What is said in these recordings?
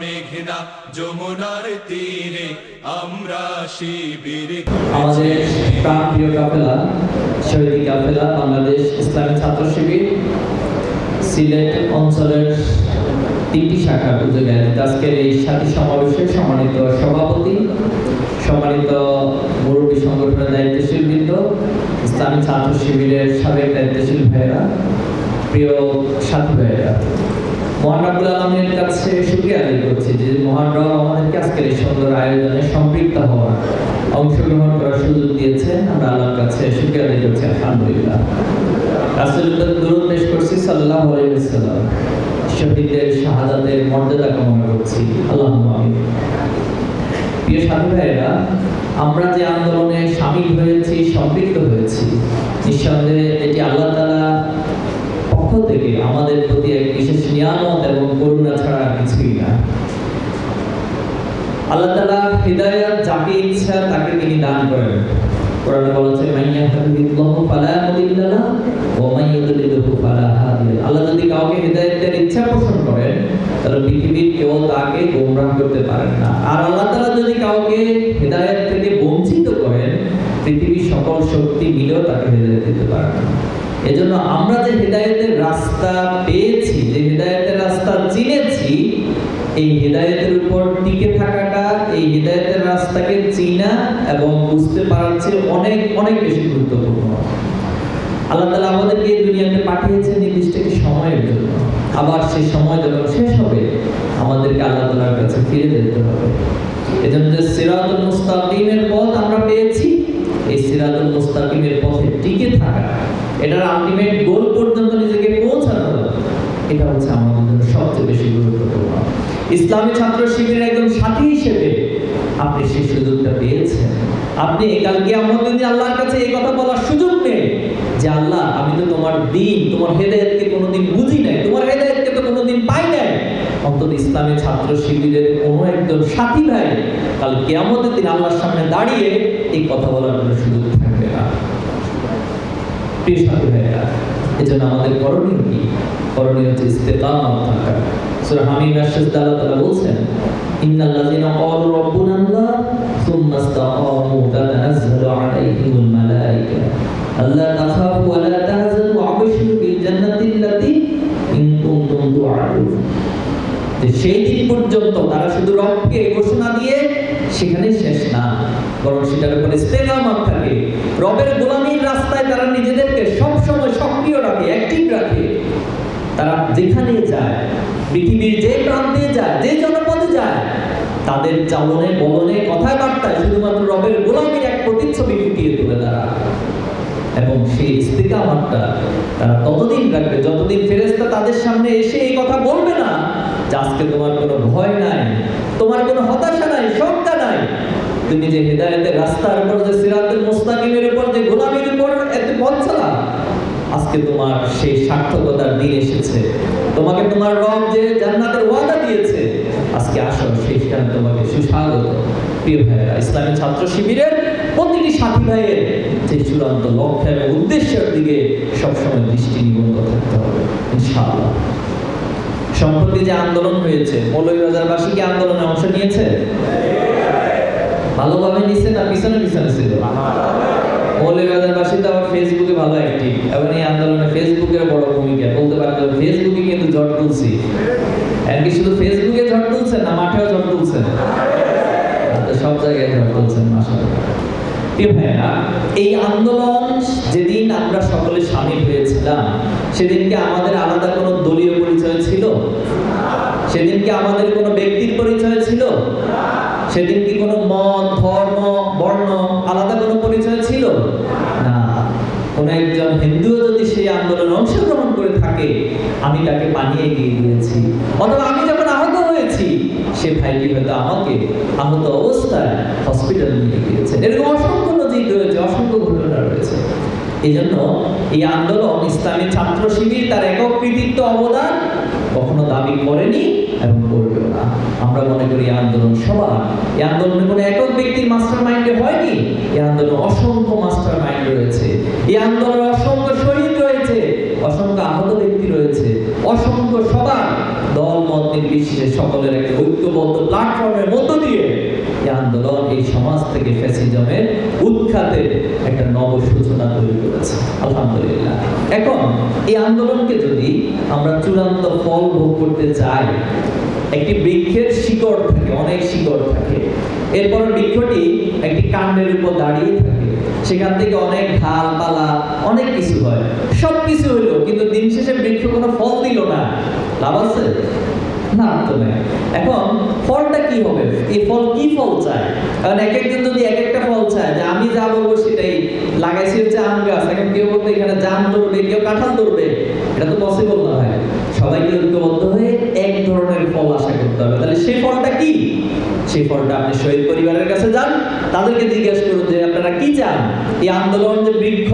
মেঘনা যমুনার তীরে আমরা শিবির আমাদের প্রাণপ্রিয় শহীদ বাংলাদেশ ইসলামী ছাত্র শিবির, সিলেট অঞ্চলের তিনটি আজকের এই সাথী সমাবেশে সম্মানিত সভাপতি, সম্মানিত মুরব্বী সংগঠনের দায়িত্বশীল বৃন্দ, ইসলামী ছাত্র শিবিরের সাবেক দায়িত্বশীল ভাইয়েরা, প্রিয় সাথী ভাইয়েরা। মহান রাব্বুল আলমের কাছে শুক্রিয়া আদায় করছি যে মহান রব আমাদেরকে আজকের এই সুন্দর আয়োজনে সম্পৃক্ত হওয়ার অংশগ্রহণ করার সুযোগ দিয়েছেন। আমরা আল্লাহর কাছে শুক্রিয়া আদায় করছি, আলহামদুলিল্লাহ। রাসূলুল্লাহ দরুদ পেশ করছি, সাল্লাল্লাহু আলাইহি ওয়াসাল্লাম। শহীদদের শাহাদাতের মর্যাদা কামনা করছি। আমিন। প্রিয় সাথী ভাইয়েরা, আমরা যে আন্দোলনে সামিল হয়েছি, সম্পৃক্ত হয়েছি, নিঃসন্দেহে এটি আল্লাহ তাআলা পক্ষ থেকে আমাদের প্রতি এক বিশেষ নিয়ামত এবং করুণা ছাড়া কিছুই না। আল্লাহ তাআলা হৃদায়াত যাকে ইচ্ছা তাকে তিনি দান করেন। পৃথিবীর থেকে বঞ্চিত করেন, পৃথিবীর সকল শক্তি মিলেও তাকে হৃদায়াত দিতে পারেন না। এজন্য আমরা যে হৃদায়তের রাস্তা পেয়েছি, যে হৃদায়তের রাস্তা চিনেছি, এই হৃদায়তের উপর টিকে থাকাটা, এই হৃদায়তের রাস্তাকে চিনা এবং বুঝতে পারার চেয়ে অনেক অনেক বেশি গুরুত্বপূর্ণ। আল্লাহ তালা আমাদেরকে এই দুনিয়াতে পাঠিয়েছেন নির্দিষ্ট একটি সময়ের জন্য। আবার সেই সময় যখন শেষ হবে, আমাদেরকে আল্লাহ তালার কাছে ফিরে যেতে হবে। এজন্য যে সিরাতুল মুস্তাকিমের পথ আমরা পেয়েছি, এই সিরাতুল মুস্তাকিমের পথে টিকে থাকা এটার আলটিমেট গোল পর্যন্ত নিজেকে পৌঁছানো এটা হচ্ছে আমাদের জন্য সবচেয়ে বেশি গুরুত্বপূর্ণ ইসলামী ছাত্র শিবিরের একজন সাথী হিসেবে আপনি সেই সুযোগটা পেয়েছেন। আপনি কালকে আমাদের দিন আল্লাহর কাছে এই কথা বলার সুযোগ নেই যে, আল্লাহ, আমি তো তোমার দিন, তোমার হেদায়েতকে কোনোদিন বুঝি নাই, তোমার হেদায়েতকে তো কোনোদিন পাই নাই। অন্তত ইসলামী ছাত্র শিবিরের কোনো একজন সাথী ভাই কাল কেয়ামতের দিন আল্লাহর সামনে দাঁড়িয়ে এই কথা বলার কোনো সুযোগ থাকবে না এজন্য আমাদের করণীয় কি? করণীয় হচ্ছে থাকা। হামিম বলছেন লাযিনা ক্বালু রাব্বুনা আল্লাহ, সুম্মা ইসতাকামু আলাইহিমুল মালায়েকা তাখাফু ওয়া লা তাহজানু ওয়া আবশিরু বিল জান্নাতি আল্লাতী ইন কুনতুম সেই দিন পর্যন্ত তারা শুধু রবকে ঘোষণা দিয়ে সেখানে শেষ না, বরং সেটার উপরে থাকে। রবের গোলামীর রাস্তায় তারা নিজেদেরকে সব সময় সক্রিয় রাখে অ্যাক্টিভ রাখে তারা যেখানে যায়, পৃথিবীর যে প্রান্তে যায়, যে জনপদে যায়, তাদের চালনে বলনে কথায় বার্তায় শুধুমাত্র রবের গোলামীর এক প্রতিচ্ছবি ফুটিয়ে তোলে তারা। এবং সেই ইস্তিকামাতটা তারা ততদিন রাখবে, যতদিন ফেরেশতা তাদের সামনে এসে এই কথা বলবে না যে আজকে তোমার কোনো ভয় নাই, তোমার কোনো হতাশা নাই, শঙ্কা নাই। তুমি যে হেদায়েতের রাস্তার উপর, যে সিরাতুল মুস্তাকিমের উপর, যে গোলামীর উপর এত পথ চলা আজকে তোমার সেই সার্থকতার দিন এসেছে। তোমাকে তোমার রব যে জান্নাতের ওয়াদা দিয়েছে, আজকে আসো সেইখানে তোমাকে সুস্বাগত। প্রিয় ভাইয়েরা, ইসলামী ছাত্র শিবিরের প্রতিটি সাথী ভাইয়ের যে চূড়ান্ত লক্ষ্য এবং উদ্দেশ্যের দিকে সবসময় দৃষ্টি নিবন্ধ থাকতে হবে, ইনশাআল্লাহ। সম্প্রতি যে আন্দোলন হয়েছে মৌলভীবাজারবাসী কি আন্দোলনে অংশ নিয়েছে? ভালোভাবে নিচ্ছে না পিছনে পিছনে ছিল? মৌলভীবাজারবাসী তো আবার ফেসবুকে ভালো অ্যাক্টিভ এবং এই আন্দোলনে ফেসবুকের বড় ভূমিকা। বলতে পারেন ফেসবুকে কিন্তু ঝড় তুলছি। এমনকি শুধু ফেসবুকে ঝড় তুলছেন না, মাঠেও ঝড় তুলছেন সব জায়গায় ঝড় তুলছেন ভাইয়েরা, এই আন্দোলন যেদিন আমরা সকলে সামিল হয়েছিলাম, সেদিনকে আমাদের আলাদা কোনো দলীয় পরিচয় ছিল? সেদিনকে আমাদের কোনো ব্যক্তির পরিচয় ছিল? সেদিন কি কোনো মত, ধর্ম, বর্ণ আলাদা কোনো কোনো একজন হিন্দুও যদি সেই আন্দোলনে অংশগ্রহণ করে থাকে, আমি তাকে বানিয়ে এগিয়ে দিয়েছি। অথবা আমি যখন আহত হয়েছি, সে ভাইটি হয়তো আমাকে আহত অবস্থায় হসপিটালে নিয়ে গিয়েছে। এরকম অসংখ্য নজির রয়েছে, অসংখ্য ঘটনা রয়েছে। এই জন্য এই আন্দোলন ইসলামী ছাত্র শিবির তার একক কৃতিত্ব অবদান কখনো দাবি করেনি এবং করবেও না। আমরা মনে করি আন্দোলন সবার এই আন্দোলনে কোনো একক ব্যক্তির মাস্টার মাইন্ডে হয়নি? এই আন্দোলন অসংখ্য মাস্টার মাইন্ড রয়েছে। এই আন্দোলনে অসংখ্য শহীদ রয়েছে। অসংখ্য আহত ব্যক্তি রয়েছে। অসংখ্য সবার দল মত নির্বিশেষে সকলের একটা ঐক্যবদ্ধ প্ল্যাটফর্মের মধ্য দিয়ে এই আন্দোলন, এই সমাজ থেকে ফ্যাসিজমের উৎখাতের একটা নব সূচনা তৈরি করেছে। আলহামদুলিল্লাহ। এখন এই আন্দোলনকে যদি আমরা চূড়ান্ত ফল ভোগ করতে চাই একটি বৃক্ষের শিকড় থাকে, অনেক শিকড় থাকে। এরপর বৃক্ষটি একটি কাণ্ডের উপর দাঁড়িয়ে থাকে। সেখান থেকে অনেক ঢাল পালা অনেক কিছু হয়। সব কিছু হইল, কিন্তু দিন শেষে বৃক্ষ কোনো ফল দিল না। লাভ আছে? না, তো এখন, ফলটা কি হবে? এই ফল কি ফল চায়? কারণ এক একজন যদি এক একটা ফল চায়, যে আমি যা বলব সেটাই। লাগাইছি হচ্ছে আম গাছ, এখন কেউ বলতে এখানে জাম ধরবে কেউ কাঁঠাল ধরবে এটা তো পসিবল না হয় সবাইকে ঐক্যবদ্ধ হয়ে এক ধরনের ফল আশা করতে হবে? তাহলে সেই ফলটা কি? সেই ফলটা আপনি শহীদ পরিবারের কাছে যান, তাদেরকে জিজ্ঞেস করুন যে আপনারা কি চান? এই আন্দোলন যে বৃক্ষ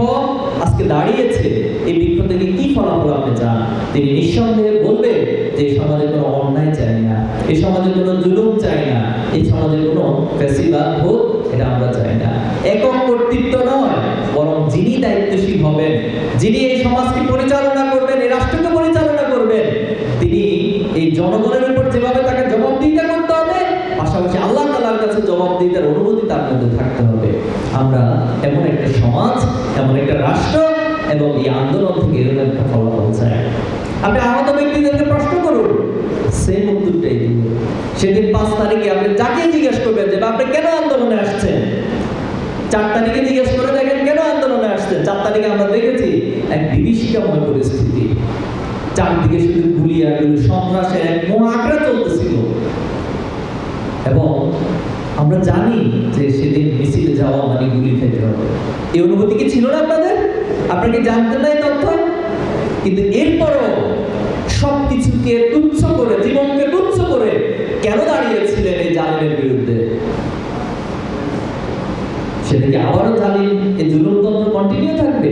আজকে দাঁড়িয়েছে, এই বৃক্ষ থেকে কি ফলাফল আপনি চান? তিনি নিঃসন্দেহে বলবে যে এই সমাজে কোনো অন্যায় চাই না, এই সমাজে কোনো জুলুম চাই না, এই সমাজে কোনো ফেসিবাদ হোক এটা আমরা চাই না। একক কর্তৃত্ব নয়, বরং যিনি দায়িত্বশীল হবেন, যিনি এই সমাজকে পরিচালনা করবেন জনগণের উপর যেভাবে তাকে জবাবদিহিতা করতে হবে, পাশাপাশি আল্লাহ তালার কাছে জবাবদিহিতার অনুভূতি তার মধ্যে থাকতে হবে। আমরা এমন একটা সমাজ, এমন একটা রাষ্ট্র এবং এই আন্দোলন থেকে এরকম একটা ফলাফল চাই। আপনি আহত ব্যক্তিদেরকে প্রশ্ন করুন সেম উত্তরটাই দিবে সেদিন পাঁচ তারিখে আপনি যাকে জিজ্ঞেস করবেন যে আপনি কেন আন্দোলনে আসছেন? চার তারিখে জিজ্ঞেস করে দেখেন, কেন আন্দোলনে আসছেন? চার তারিখে আমরা দেখেছি এক বিভীষিকাময় পরিস্থিতি। চারদিকে শুধু গুলি গুলি, সন্ত্রাসের এক আঁকড়া চলতেছিল। এবং আমরা জানি যে সেদিন মিছিলে যাওয়া মানে গুলি খেতে হবে। এই অনুভূতি কি ছিল না আপনাদের? আপনাকে জানতেন না এই তথ্য? কিন্তু এরপরও সব কিছুকে তুচ্ছ করে, জীবনকে তুচ্ছ করে কেন দাঁড়িয়েছিলেন এই জালিমের বিরুদ্ধে? সেটা কি আবারও জালিম এই জুলুমতন্ত্র কন্টিনিউ থাকবে?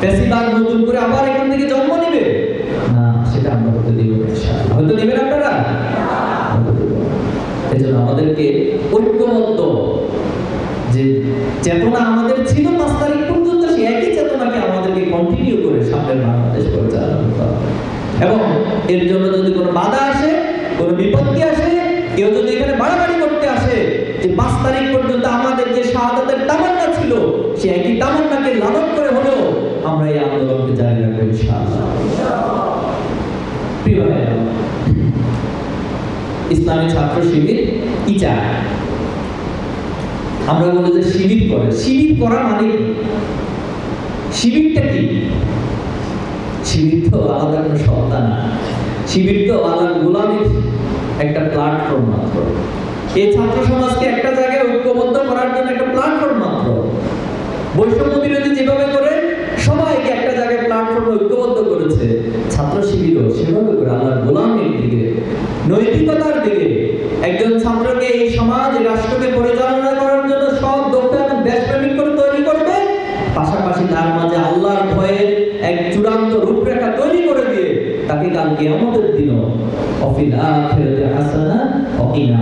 ফেসিবাদ নতুন করে আবার এখান থেকে জন্ম নেবে? না, সেটা আমরা হতে দিব। হয়তো নেবেন আপনারা। এজন্য আমাদেরকে ঐক্যবদ্ধ যে চেতনা আমাদের ছিল, পাঁচ তারিখ পর্যন্ত সেই একই চেতনাকে আমাদেরকে কন্টিনিউ করে সামনের বাংলাদেশ পরিচালনা করতে হবে এবং এর জন্য যদি কোনো বাধা আসে, কোনো বিপত্তি আসে, কেউ যদি এখানে বাড়াবাড়ি করতে আসে, যে পাঁচ তারিখ পর্যন্ত আমাদের যে শাহাদাতের তামান্না ছিল সে একই তামান্নাকে লালন করে হলেও আমরা এই আন্দোলনকে জারি রাখব ইনশাআল্লাহ প্রিয় ইসলামী ছাত্র শিবির আমরা বলি যে শিবির করে। শিবির করা মানে শিবিরটা কি? শিবির তো আলাদা কোনো সত্তা না। শিবির তো আলাদা গোলামীর একটা প্ল্যাটফর্ম মাত্র। এই ছাত্র সমাজকে একটা জায়গায় ঐক্যবদ্ধ করার জন্য একটা প্ল্যাটফর্ম মাত্র। বৈষম্য বিরোধী যেভাবে করে 42도, 7번도 그라나 তাকে কাল কিয়ামতের দিনও। অফিল আখিরাতে হাসানা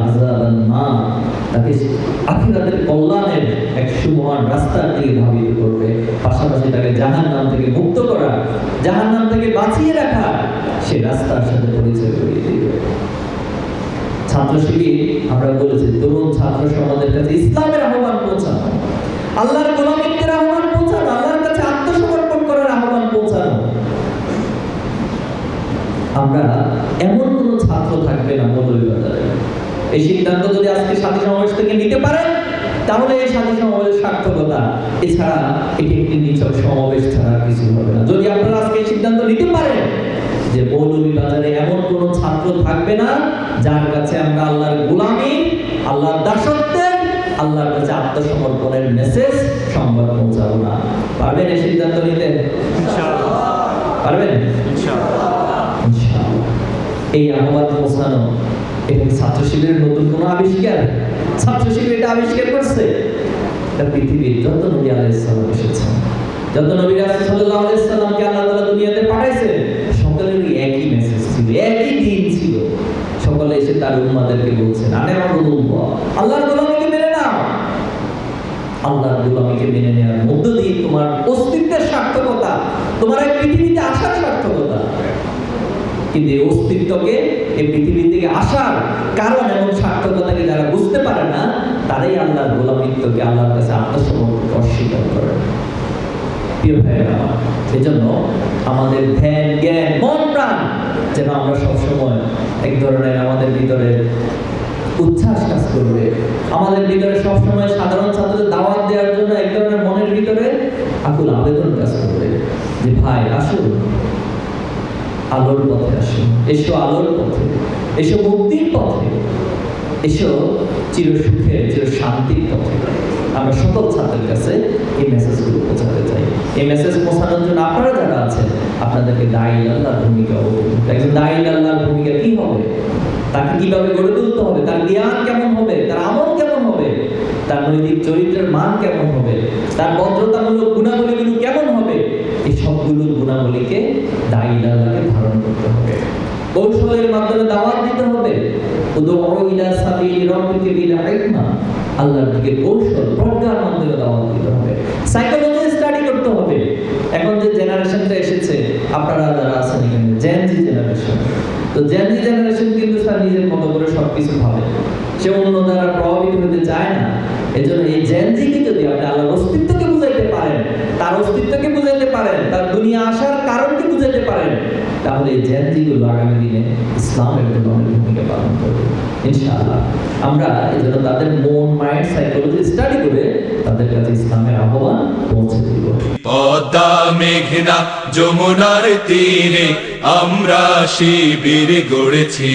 আযাবান তাকে আখিরাতের কল্যাণের এক সুমহান করবে। পাশাপাশি তাকে জাহান্নাম থেকে মুক্ত করা, জাহান্নাম থেকে বাঁচিয়ে রাখা, সে রাস্তার সাথে পরিচয় করিয়ে দিবে। ছাত্র শিবির আমরা বলেছি, তরুণ ছাত্র সমাজের কাছে ইসলামের আহ্বান পৌঁছানো। আল্লাহর গোলামিত্বের আমরা এমন কোন ছাত্র থাকবে না মৌলভীবাজারে এই সিদ্ধান্ত যদি আজকে সাথী সমাবেশ থেকে নিতে পারেন তাহলে এই সাথী সমাবেশের সার্থকতা এছাড়া এটি একটি নিছক সমাবেশ ছাড়া কিছু হবে না। যদি আপনারা আজকে এই সিদ্ধান্ত নিতে পারেন যে মৌলভীবাজারে এমন কোন ছাত্র থাকবে না যার কাছে আমরা আল্লাহর গোলামি আল্লাহর দাসত্বের আল্লাহর কাছে আত্মসমর্পণের মেসেজ সংবাদ পৌঁছাবো না। পারবেন এই সিদ্ধান্ত নিতে? পারবেন? ইনশাআল্লাহ। এই আহ্বান পৌঁছানো এবং ছাত্র শিবিরের নতুন কোনো আবিষ্কার ছাত্র শিবির এটা আবিষ্কার করছে? পৃথিবীর যত নবী আলাইসাল্লাম এসেছেন যত নবী রাসূলুল্লাহ আলাইসাল্লামকে আল্লাহ তাআলা দুনিয়াতে পাঠাইছে, সকলেরই একই মেসেজ ছিল, একই দিন ছিল। সকলে এসে তার উম্মাদেরকে বলছেন আনে আমার উম্মাহ আল্লাহর গোলামীকে মেনে নাও। আল্লাহর গোলামীকে মেনে নেওয়ার মধ্য দিয়ে তোমার অস্তিত্বের সার্থকতা, তোমার এই পৃথিবীতে সার্থকতা কিন্তু এই অস্তিত্বকে এই পৃথিবী থেকে আসার কারণ এবং সার্থকতাকে যারা বুঝতে পারে না, তারাই আল্লাহর গোলামিত্বকে আল্লাহর কাছে আত্মসমর্পণকে অস্বীকার করে। সেজন্য আমাদের ধ্যান, জ্ঞান, মন, প্রাণ যেন আমরা সবসময় এক ধরনের আমাদের ভিতরে উচ্ছ্বাস কাজ করবে। আমাদের ভিতরে সবসময় সাধারণ ছাত্রদের দাওয়াত দেওয়ার জন্য এক ধরনের মনের ভিতরে আকুল আবেদন কাজ করবে যে, ভাই, আসুন আলোর পথে আসুন এসো আলোর পথে। এসো মুক্তির পথে। এসো চির সুখের চির শান্তির পথে। আমরা সকল ছাত্রের কাছে এই মেসেজগুলো পৌঁছাতে চাই। এই মেসেজ পৌঁছানোর জন্য আপনারা যারা আছেন, আপনাদেরকে দায়ী আল্লাহর ভূমিকা একজন দায়ী আল্লাহর ভূমিকা কি হবে? তাকে কীভাবে গড়ে তুলতে হবে? তার জ্ঞান কেমন হবে? তার আমল কেমন হবে? তার নৈতিক চরিত্রের মান কেমন হবে? তার ভদ্রতামূলক গুণাবলীগুলো কেমন সবগুলো গুণাবলীকে দায়ী আল্লাহকে ধারণ করতে হবে। কৌশলের মাধ্যমে দাওয়াত দিতে হবে। আল্লাহর দিকে কৌশল, প্রজ্ঞার মাধ্যমে দাওয়াত দিতে হবে। সাইকোলজি স্টাডি করতে হবে। এখন যে জেনারেশনটা এসেছে, আপনারা যারা আছেন এখানে জেনজি জেনারেশন তো জেনজি জেনারেশন কিন্তু তার নিজের মতো করে সবকিছু ভাবে। সে অন্য দ্বারা প্রভাবিত হতে চায় না। এজন্য এই জেনজিকে যদি আপনি আল্লাহর অস্তিত্বকে বুঝাইতে পারেন, তার অস্তিত্বকে বুঝাইতে পারেন দুনিয়া আসার কারণকে বুঝাইতে পারেন। তাহলে জেনজিগুলো আগামী দিনে ইসলামের জন্য অনেক ভূমিকা পালন করবে। ইনশাআল্লাহ। আমরা এই জন্য তাদের মন, মাইন্ড সাইকোলজি স্টাডি করে তাদের কাছে ইসলামের আহ্বান পৌঁছে দিব। পদ্মা মেঘনা যমুনার তীরে আমরা শিবির গড়েছি।